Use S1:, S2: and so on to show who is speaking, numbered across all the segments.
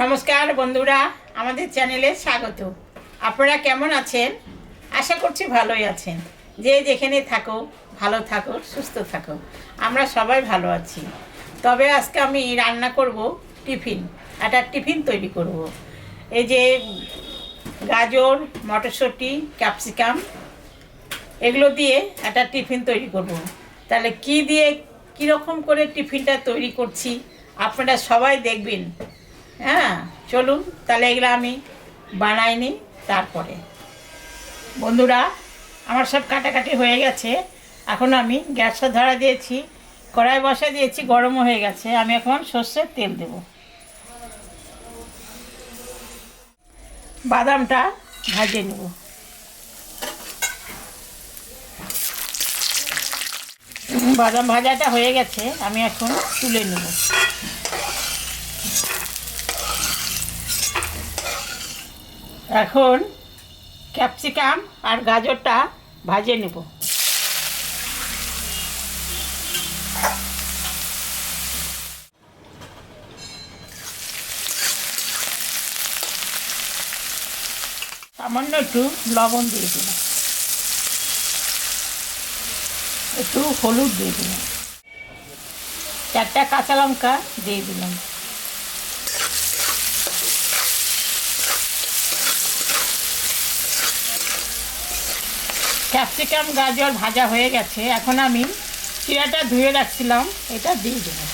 S1: নমস্কার বন্ধুরা, আমাদের চ্যানেলে স্বাগত। আপনারা কেমন আছেন? আশা করছি ভালোই আছেন। যে যেখানে থাকো, ভালো থাকো, সুস্থ থাকো। আমরা সবাই ভালো আছি। তবে আজকে আমি রান্না করব টিফিন। একটা টিফিন তৈরি করব। এই যে গাজর, মটরশুঁটি, ক্যাপসিকাম, এগুলো দিয়ে একটা টিফিন তৈরি করব। তাহলে কি দিয়ে কীরকম করে টিফিনটা তৈরি করছি, আপনারা সবাই দেখবেন। হ্যাঁ চলুন, তাহলে এগুলো আমি বানাই নিই তারপরে। বন্ধুরা, আমার সব কাটাকাটি হয়ে গেছে। এখন আমি গ্যাসটা ধরা দিয়েছি, কড়াই বসা দিয়েছি, গরমও হয়ে গেছে। আমি এখন সর্ষের তেল দেব। বাদামটা ভাজে নেব। বাদাম ভাজাটা হয়ে গেছে, আমি এখন তুলে নেব। এখন ক্যাপসিকাম আর গাজরটা ভাজে নেব। সামান্য একটু লবণ দিয়ে দিলাম। একটু হলুদ দিয়ে দিলাম। চারটা কাঁচা লঙ্কা দিয়ে দিলাম। ক্যাপসিকাম গাজর ভাজা হয়ে গেছে। এখন আমি চিরাটা ধুয়ে রাখছিলাম, এটা দিয়ে দেবো।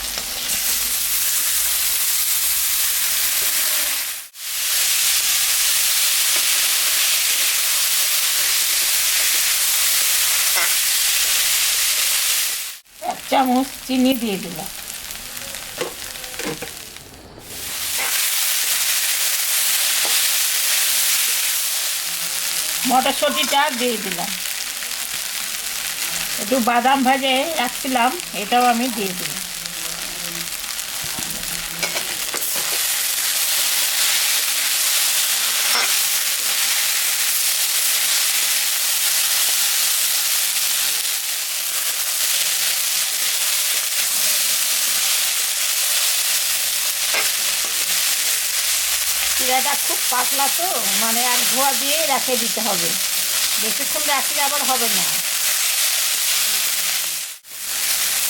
S1: এক চামচ চিনি দিয়ে দিলাম। মটরশুঁটিটা দিয়ে দিলাম। একটু বাদাম ভাজে রাখছিলাম এটাও আমি দিয়ে দিলাম চিরাটা খুব পাতলা তো মানে এক ধোয়া দিয়ে রেখে দিতে হবে। বেশিক্ষণ রাখলে আবার হবে না।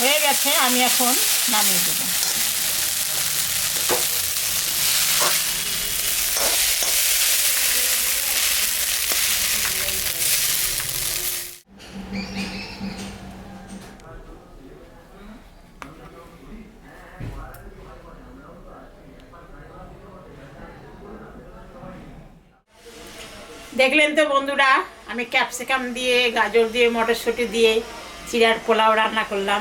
S1: হয়ে গেছে, আমি এখন নামিয়ে দেবো। দেখলেন তো বন্ধুরা, আমি ক্যাপসিকাম দিয়ে, গাজর দিয়ে, মটরশুঁটি দিয়ে, চিড়ার পোলাও রান্না করলাম।